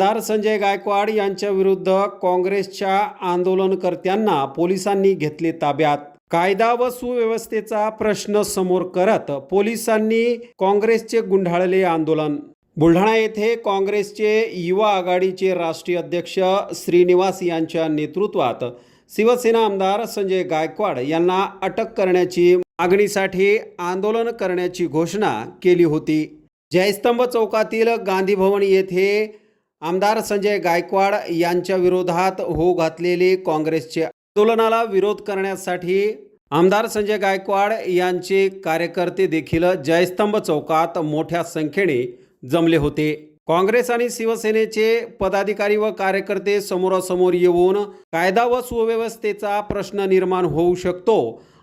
आमदार संजय गायकवाड यांच्या विरुद्ध काँग्रेसच्या आंदोलनकर्त्यांना पोलिसांनी घेतले ताब्यात. कायदा व सुव्यवस्थेचा प्रश्न समोर करत पोलिसांनी काँग्रेसचे गुंढाळले आंदोलन. बुलढाणा येथे काँग्रेसचे युवा आघाडीचे राष्ट्रीय अध्यक्ष श्रीनिवास यांच्या नेतृत्वात शिवसेना आमदार संजय गायकवाड यांना अटक करण्याची मागणीसाठी आंदोलन करण्याची घोषणा केली होती. जयस्तंभ चौकातील गांधी भवन येथे आमदार संजय गायकवाड यांच्या विरोधात होऊ घातलेले काँग्रेसचे आंदोलनाला विरोध करण्यासाठी आमदार संजय गायकवाड यांचे कार्यकर्ते देखील जयस्तंभ चौकात मोठ्या संख्येने जमले होते. काँग्रेस आणि शिवसेनेचे पदाधिकारी व कार्यकर्ते समोरासमोर येऊन कायदा व सुव्यवस्थेचा प्रश्न निर्माण होऊ शकतो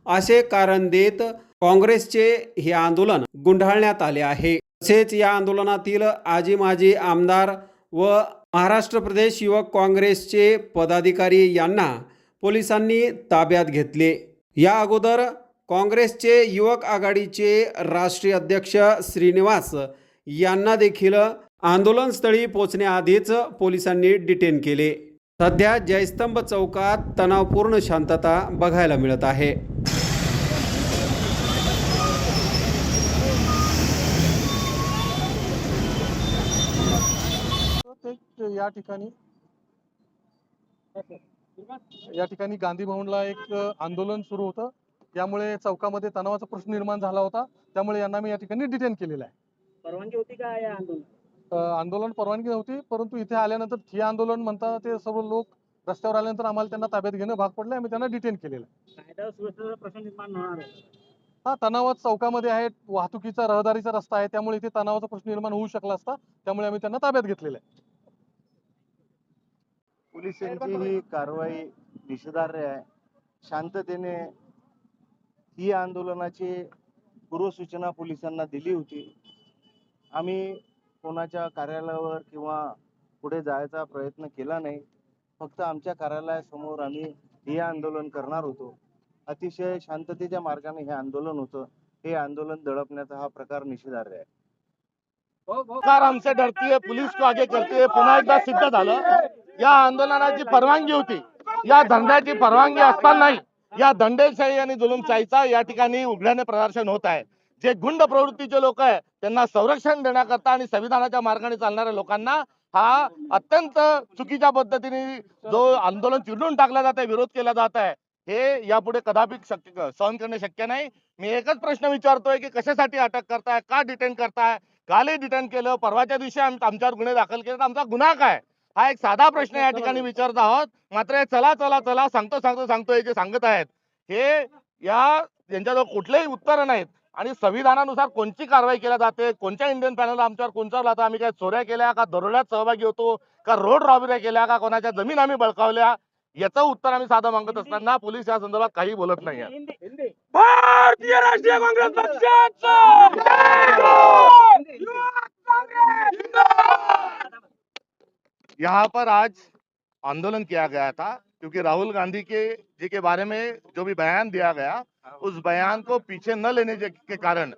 असे कारण देत काँग्रेसचे हे आंदोलन गुंढाळण्यात आले आहे. तसेच या आंदोलनातील आजी माजी आमदार व महाराष्ट्र प्रदेश युवक काँग्रेसचे पदाधिकारी यांना पोलिसांनी ताब्यात घेतले. या अगोदर काँग्रेसचे युवक आघाडीचे राष्ट्रीय अध्यक्ष श्रीनिवास यांना देखील आंदोलनस्थळी पोहोचण्याआधीच पोलिसांनी डिटेन केले. सध्या जयस्तंभ चौकात तणावपूर्ण शांतता बघायला मिळत आहे. या ठिकाणी या ठिकाणी गांधी भवनला एक आंदोलन सुरू होतं. त्यामुळे चौकामध्ये तणावाचा प्रश्न निर्माण झाला होता. त्यामुळे यांना मी या ठिकाणी डिटेन केलेलं आहे. परवानगी होती का या आंदोलन? आंदोलन परवानगी नव्हती परंतु इथे आल्यानंतर ठिय्या आंदोलन म्हणता ते सर्व लोक रस्त्यावर आल्यानंतर आम्हाला त्यांना ताब्यात घेणं भाग पडलं आम्ही त्यांना डिटेन केलेलं आहे. कायदा सुव्यवस्थेचा प्रश्न निर्माण होणार आहे. हा तणावात चौकामध्ये आहे वाहतुकीचा रहदारीचा रस्ता आहे. त्यामुळे इथे तणावाचा प्रश्न निर्माण होऊ शकला असता त्यामुळे आम्ही त्यांना ताब्यात घेतलेलं आहे. पोलिसांची ही कारवाई निषेधार्ह आहे. शांततेने ही आंदोलनाची पूर्वसूचना पोलिसांना दिली होती. आम्ही कोणाच्या कार्यालयावर किंवा पुढे जायचा प्रयत्न केला नाही. फक्त आमच्या कार्यालयासमोर आम्ही हे आंदोलन करणार होतो. अतिशय शांततेच्या मार्गाने हे आंदोलन होतं. हे आंदोलन दडपण्याचा हा प्रकार निषेधार्ह आहे. सरकार हमसे डरती है पुलिस को आगे करती है पुन्हा एकदा सिद्ध झालं. या आंदोलनाची परवानगी होती. या धंद्याची परवानगी असतानाही या दंडेशाही आणि जुलुमशाहीचा या ठिकाणी उघड्याने प्रदर्शन होत आहे. जे गुंड प्रवृत्तीचे लोक आहे त्यांना संरक्षण देण्याकरता आणि संविधानाच्या मार्गाने चालणाऱ्या लोकांना हा अत्यंत चुकीच्या पद्धतीने जो आंदोलन चिरडून टाकला जात आहे विरोध केला जात आहे हे यापुढे कदापि शक्य सहन करणे शक्य नाही. मी एकच प्रश्न विचारतोय की कशासाठी अटक करताय का डिटेन करताय? कालही डिटेन केलं परवाच्या दिवशी आमच्यावर गुन्हे दाखल केले तर आमचा गुन्हा काय? हा एक साधा प्रश्न या ठिकाणी विचारत आहोत. मात्र चला चला चला सांगतो सांगतो सांगतो हे जे सांगत आहेत हे या यांच्याजवळ कुठलेही उत्तर नाहीत. आणि संविधानानुसार कोणती कारवाई केल्या जाते? कोणत्या इंडियन पॅनल आमच्यावर कोणत्यावर लावता? आम्ही काय चोऱ्या केल्या का? दरोड्यात सहभागी होतो? का रोड रॉबऱ्या केल्या का? कोणाच्या जमीन आम्ही बळकावल्या? याचं उत्तर आम्ही साधं मागत असताना पोलीस या संदर्भात काही बोलत नाही भारतीय राष्ट्रीय काँग्रेस पक्षाचं! यहाँ पर आज आंदोलन किया गया था, क्योंकि राहुल गांधी के, जी के बारे में जो भी बयान दिया गया, उस बयान को पीछे न लेने के कारण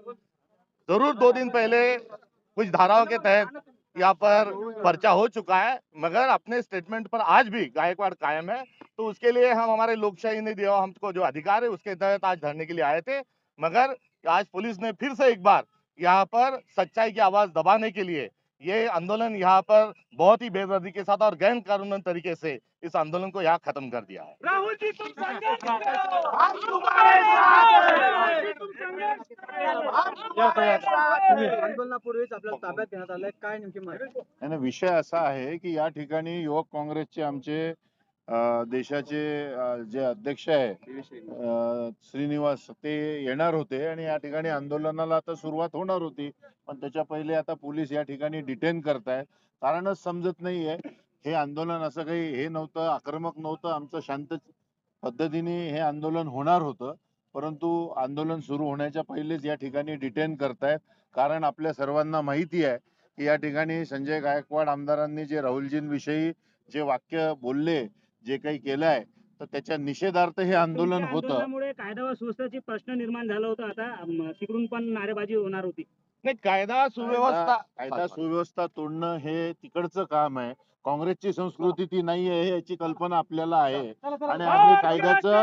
ज़रूर दो दिन पहले कुछ धाराओं के तहत यहाँ पर पर्चा हो चुका है, मगर अपने स्टेटमेंट पर आज भी गायकवाड़ कायम है तो उसके लिए हम हमारे लोकशाही ने दिया हमको जो अधिकार है, उसके तहत आज धरने के लिए आए थे, मगर आज पुलिस ने फिर से एक बार यहाँ पर सच्चाई की आवाज़ दबाने के लिए ये आंदोलन यहाँ पर बहुत ही बेदर्दी के साथ और गैर कानून तरीके से इस आंदोलन को यहाँ खत्म कर दिया है। राहुल जी तुम संघर्ष करो। हम तुम्हारे साथ आंदोलनापूर्वीच आपल्याला ताब्यात घेण्यात आलंय काय नेमकी माहिती? विषय असा आहे की या ठिकाणी युवक काँग्रेसचे आमचे देशाचे जे अध्यक्ष आहे श्रीनिवास ते येणार होते आणि या ठिकाणी आंदोलनाला आता सुरुवात होणार होती. पण त्याच्या पहिले आता पोलीस या ठिकाणी डिटेन करतायत. कारणच समजत नाहीये. हे आंदोलन असं काही हे नव्हतं आक्रमक नव्हतं. आमचं शांत पद्धतीने हे आंदोलन होणार होतं. परंतु आंदोलन सुरू होण्याच्या पहिलेच या ठिकाणी डिटेन करतायत. कारण आपल्या सर्वांना माहिती आहे की या ठिकाणी संजय गायकवाड आमदारांनी जे राहुलजींविषयी जे वाक्य बोलले जे काही केलंय तर त्याच्या निषेधार्थ हे आंदोलन होतं. आंदोलनामुळे कायदा व सुव्यवस्थेची प्रश्न निर्माण झाला होता. आता अम, तिकडून पण नारेबाजी होणार होती. नाही कायदा सुव्यवस्था. कायदा सुव्यवस्था तोडणं हे तिकडचं काम आहे. काँग्रेसची संस्कृती ती नाही आहे याची कल्पना आपल्याला आहे. आणि आम्ही कायद्याचं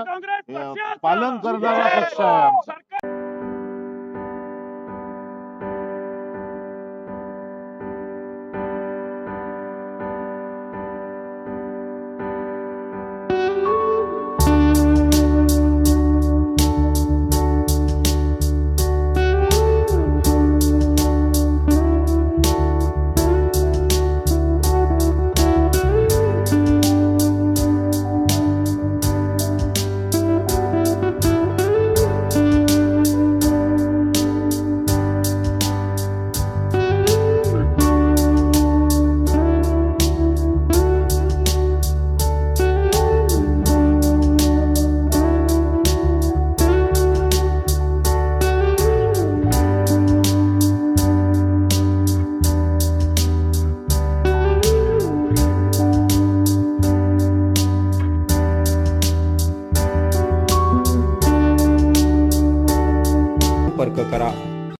अं, पालन करणारा पक्ष आहे आमचा.